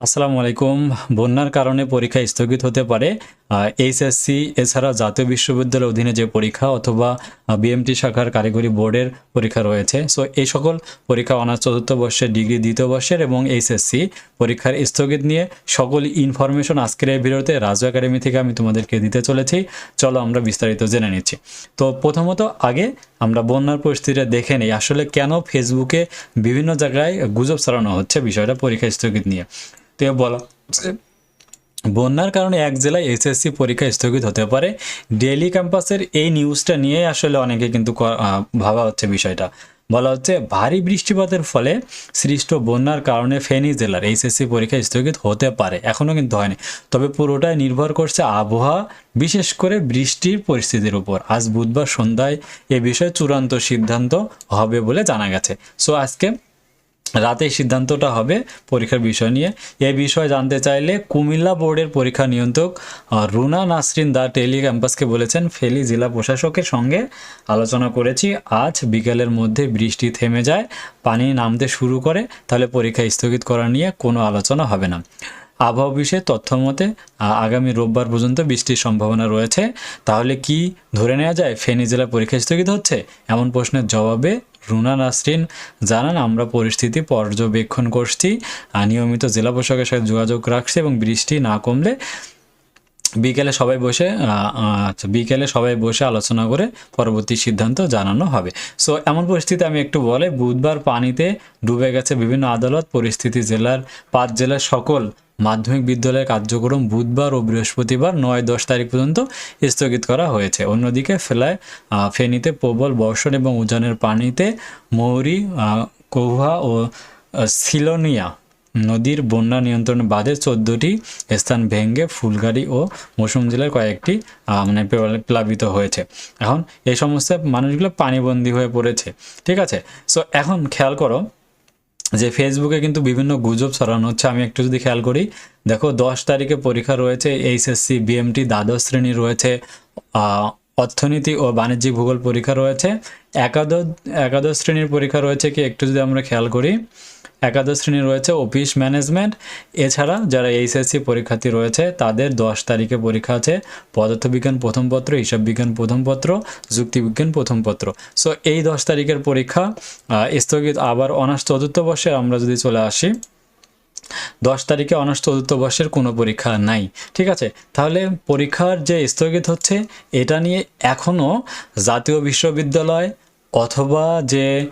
আসসালামু আলাইকুম। বন্যার কারণে পরীক্ষা স্থগিত হতে পারে। এইচএসসি, এছাড়া জাতীয় বিশ্ববিদ্যালয়ের অধীনে যে পরীক্ষা অথবা বিএমটি শাখার কারিগরি বোর্ডের পরীক্ষা রয়েছে। সো এই সকল পরীক্ষা অনার্স চতুর্থ বর্ষের ডিগ্রি দ্বিতীয় বর্ষের এবং এইচএসসি পরীক্ষার স্থগিত নিয়ে সকল ইনফরমেশন আজকের এই ভিডিওতে রাজু একাডেমি থেকে আমি তোমাদেরকে দিতে চলেছি। চলো আমরা বিস্তারিত জেনে নিচ্ছি। তো প্রথমত আগে আমরা বন্যার পরিস্থিতিটা দেখে নিই। আসলে কেন ফেসবুকে বিভিন্ন জায়গায় গুজব ছড়ানো হচ্ছে বিষয়টা পরীক্ষা স্থগিত নিয়ে? তো বলা। বন্যার কারণে এক জেলায় এসএসসি পরীক্ষা স্থগিত হতে পারে। ডেলি ক্যাম্পাসের এই নিউজটা নিয়ে আসলে অনেকে কিন্তু ভাবা হচ্ছে বিষয়টা। বলা হচ্ছে, ভারী বৃষ্টিপাতের ফলে সৃষ্ট বন্যার কারণে ফেনী জেলার এইচএসসি পরীক্ষা স্থগিত হতে পারে এখনও কিন্তু হয়নি। তবে পুরোটাই নির্ভর করছে আবহাওয়া, বিশেষ করে বৃষ্টির পরিস্থিতির উপর। আজ বুধবার সন্ধ্যায় এ বিষয়ে চূড়ান্ত সিদ্ধান্ত হবে বলে জানা গেছে। সো আজকে রাতে সিদ্ধান্তটা হবে পরীক্ষার বিষয় নিয়ে। এই বিষয়ে জানতে চাইলে কুমিল্লা বোর্ডের পরীক্ষা নিয়ন্ত্রক রুনা নাসরিন দা টেলি ক্যাম্পাসকে বলেছেন ফেলি জেলা প্রশাসকের সঙ্গে আলোচনা করেছি। আজ বিকেলের মধ্যে বৃষ্টি থেমে যায়, পানি নামতে শুরু করে, তাহলে পরীক্ষা স্থগিত করা নিয়ে কোনো আলোচনা হবে না। আবহাওয়া বিষয়ে তথ্য মতে আগামী রোববার পর্যন্ত বৃষ্টির সম্ভাবনা রয়েছে। তাহলে কি ধরে নেওয়া যায়, ফেনী জেলা পরীক্ষা স্থগিত হচ্ছে? এমন প্রশ্নের জবাবে রুনা নাসরিন জানান, আমরা পরিস্থিতি পর্যবেক্ষণ করছি নিয়মিত জেলা প্রশাসকের সাথে যোগাযোগ রাখছি এবং বৃষ্টি না কমলে বিকেলে সবাই বসে আচ্ছা বিকেলে সবাই বসে আলোচনা করে পরবর্তী সিদ্ধান্ত জানানো হবে। সো এমন পরিস্থিতি আমি একটু বলে, বুধবার পানিতে ডুবে গেছে বিভিন্ন আদালত, পরিস্থিতি জেলার পাঁচ জেলার সকল মাধ্যমিক বিদ্যালয়ের কার্যক্রম বুধবার ও বৃহস্পতিবার নয় দশ তারিখ পর্যন্ত স্থগিত করা হয়েছে। অন্যদিকে ফেলায় ফেনীতে প্রবল বর্ষণ এবং উজানের পানিতে মৌরি কৌহা ও সিলোনিয়া নদীর বন্যা নিয়ন্ত্রণ বাদে চোদ্দটি স্থান ভেঙ্গে ফুলগাড়ি ও মৌসুম জেলার কয়েকটি মানে প্লাবিত হয়েছে। এখন এই সমস্ত মানুষগুলো পানিবন্দী হয়ে পড়েছে, ঠিক আছে? সো এখন খেয়াল করো যে ফেসবুকে কিন্তু বিভিন্ন গুজব ছড়ানো হচ্ছে। আমি একটু যদি খেয়াল করি, দেখো দশ তারিখে পরীক্ষা রয়েছে, এইচএসসি, বিএমটি, দ্বাদশ শ্রেণি রয়েছে অর্থনীতি ও বাণিজ্যিক ভূগোল পরীক্ষা রয়েছে। একাদশ একাদশ শ্রেণির পরীক্ষা রয়েছে কি? একটু যদি আমরা খেয়াল করি। একাদশ শ্রেণি রয়েছে অফিস ম্যানেজমেন্ট। এছাড়া যারা এইচএসসি পরীক্ষার্থী রয়েছে, তাদের দশ তারিখে পরীক্ষা আছে। পদার্থবিজ্ঞান প্রথম পত্র হিসাব বিজ্ঞান প্রথম পত্র, যুক্তিবিজ্ঞান প্রথম পত্র। সো এই দশ তারিখের পরীক্ষা স্থগিত আবার অনার্স চতুর্থ বর্ষে আমরা যদি চলে আসি দশ তারিখে অনার্স চতুর্থ বর্ষের কোনো পরীক্ষা নাই। ঠিক আছে? তাহলে পরীক্ষার যে স্থগিত হচ্ছে, এটা নিয়ে এখনও জাতীয় বিশ্ববিদ্যালয় অথবা যে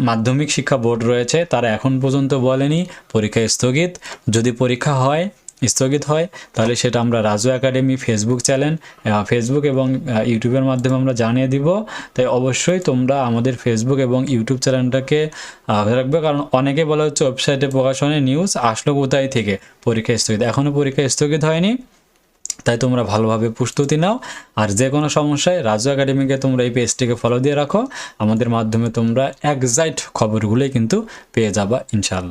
মাধ্যমিক শিক্ষা বোর্ড রয়েছে, তারা এখন পর্যন্ত বলেনি পরীক্ষা স্থগিত। যদি পরীক্ষা হয় স্থগিত হয়, তাহলে সেটা আমরা Raju academy Facebook channel Facebook এবং ইউটিউবের মাধ্যমে আমরা জানিয়ে দিব। তাই অবশ্যই তোমরা আমাদের ফেসবুক এবং ইউটিউব চ্যানেলটাকে রাখবে, কারণ অনেকে বলা হচ্ছে ওয়েবসাইটে প্রকাশনে নিউজ আসলো কোথায় থেকে? পরীক্ষা স্থগিত এখনও পরীক্ষা স্থগিত হয়নি। তাই তোমরা ভালোভাবে প্রস্তুতি নাও। আর যে কোনো সমস্যায় রাজু একাডেমিকে তোমরা এই পেজটিকে ফলো দিয়ে রাখো। আমাদের মাধ্যমে তোমরা একজাক্ট খবরগুলোই কিন্তু পেয়ে যাবা, ইনশাআল্লাহ।